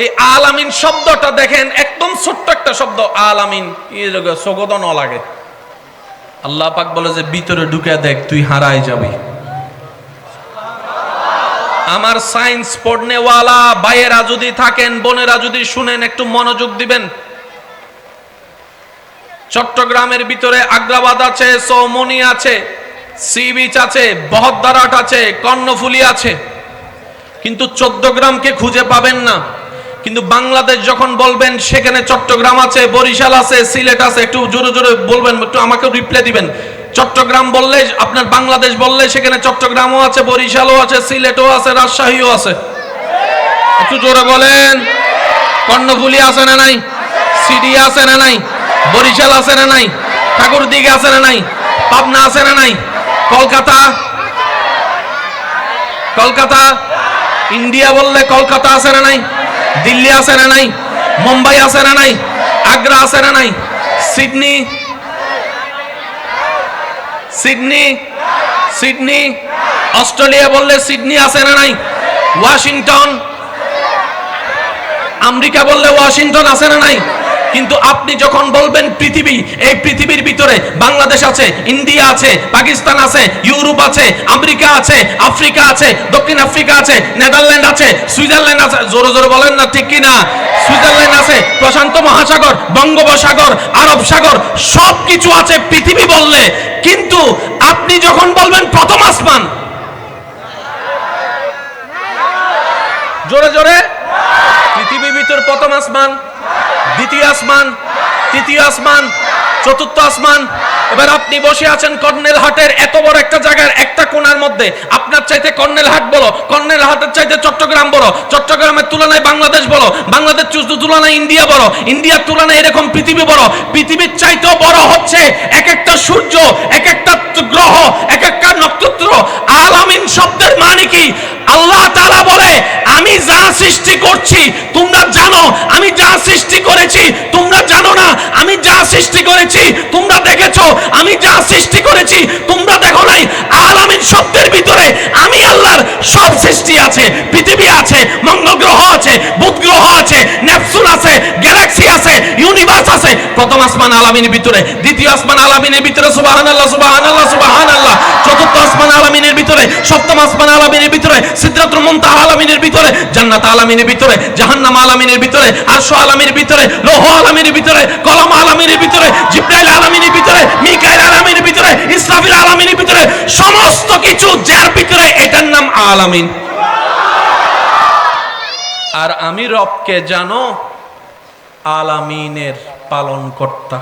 এই আলামিন শব্দটা দেখেন, একদম ছোট্ট একটা শব্দ, আলামিন। সগদ ন লাগে। আল্লাহ পাক বলে যে, ভিতরে ঢুকে দেখ, তুই হারাই যাবি। আমার সায়েন্স পড়নেওয়ালা ভাইয়েরা যদি থাকেন, বোনেরা যদি শুনেন, একটু মনোযোগ দিবেন। চট্টগ্রামের ভিতরে আগ্রাবাদ আছে, সৌমনি আছে, সি বিচ আছে বহদ্দারাট আছে, কর্ণফুলি আছে। কিন্তু চোদ্দ গ্রামকে খুঁজে পাবেন না। কিন্তু বাংলাদেশ যখন বলবেন, সেখানে চট্টগ্রাম আছে, বরিশাল আছে, সিলেট আছে, একটু জোরে জোরে বলবেন, একটু আমাকে রিপ্লাই দিবেন। চট্টগ্রাম বললে, আপনার বাংলাদেশ বললে, সেখানে চট্টগ্রামও আছে, বরিশালও আছে, সিলেটও আছে, রাজশাহীও আছে। একটু জোরে বলেন। কর্ণফুলি আছে না নাই? সিডি আছে না নাই? বরিশাল আছে না নাই? ঠাকুরদিঘি আছে না নাই? পাবনা আছে না নাই? কলকাতা? কলকাতা? ইন্ডিয়া বললে কলকাতা আছে না নাই? দিল্লি আছে না নাই? মুম্বাই আছে না নাই? আগ্রা আছে না নাই? সিডনি? সিডনি? সিডনি? অস্ট্রেলিয়া বললে সিডনি আছে না নাই? ওয়াশিংটন? আমেরিকা বললে ওয়াশিংটন আছে না নাই? কিন্তু আপনি যখন বলবেন পৃথিবী, এই পৃথিবীর ভিতরে বাংলাদেশ আছে, ইন্ডিয়া আছে, পাকিস্তান আছে, ইউরোপ আছে, আমেরিকা আছে, আফ্রিকা আছে, দক্ষিণ আফ্রিকা আছে, নেদারল্যান্ড আছে, সুইজারল্যান্ড আছে, জোরে জোরে বলেন না ঠিক কি না সুইজারল্যান্ড আছে, প্রশান্ত মহাসাগর, বঙ্গোপসাগর, আরব সাগর সব কিছু আছে পৃথিবী বললে। কিন্তু আপনি যখন বলবেন প্রথম আসমান, জোরে জোরে, পৃথিবীর ভিতর প্রথম আসমান। দ্বিতীয় আসমান, তৃতীয় আসমান, চতুর্থ আসমান। এবার আপনি বসে আছেন কর্নেল হাটের এত বড় একটা জায়গার একটা কোণার মধ্যে। আপনার চাইতে কর্নেল হাট বলো কর্নেল হাটের চাইতে চট্টগ্রাম বড়। চট্টগ্রামের তুলনায় বাংলাদেশ বড়, বাংলাদেশ তুলনায় ইন্ডিয়া বড়। ইন্ডিয়ার তুলনায় এরকম পৃথিবী বড়। পৃথিবীর চাইতেও বড় হচ্ছে এক একটা সূর্য, এক একটা গ্রহ, এক একটা নক্ষত্র। আলামিন শব্দের মানে কি? আল্লাহ তাআলা বলে, আমি যা সৃষ্টি করছি তোমরা জানো, আমি যা সৃষ্টি করেছি, তোমরা জানো না, আমি যা সৃষ্টি করেছি, তোমরা দেখেছ, আমি যা সৃষ্টি করেছি, তোমরা দেখো নাই। আলামিন শব্দের ভিতরে, আমি আল্লাহর সব সৃষ্টি আছে, পৃথিবী আছে মঙ্গল গ্রহ আছে বুধ গ্রহ আছে, নেপচুন আছে, গ্যালাক্সি আছে, ইউনিভার্স আছে। প্রথম আসমান আলামিনের ভিতরে, দ্বিতীয় আসমান আলামিনের ভিতরে, সুবহানাল্লাহ সুবহানাল্লাহ সুবহানাল্লাহ। চতুর্থ আলামিনের ভিতরে, জান্নাত আলামিনের ভিতরে, জাহান্নাম আলামিনের ভিতরে, আরশ আলামিনের ভিতরে, লৌহ আলামিনের ভিতরে, কলম আলামিনের ভিতরে, জিব্রাইল আলামিনের ভিতরে, মিকাইল আলামিনের ভিতরে, ইসরাফিল আলামিনের ভিতরে, সমস্ত কিছু যার ভিতরে এটার নাম আলামিন। আর আমি রবকে জানো, আলামিনের পালন কর্তা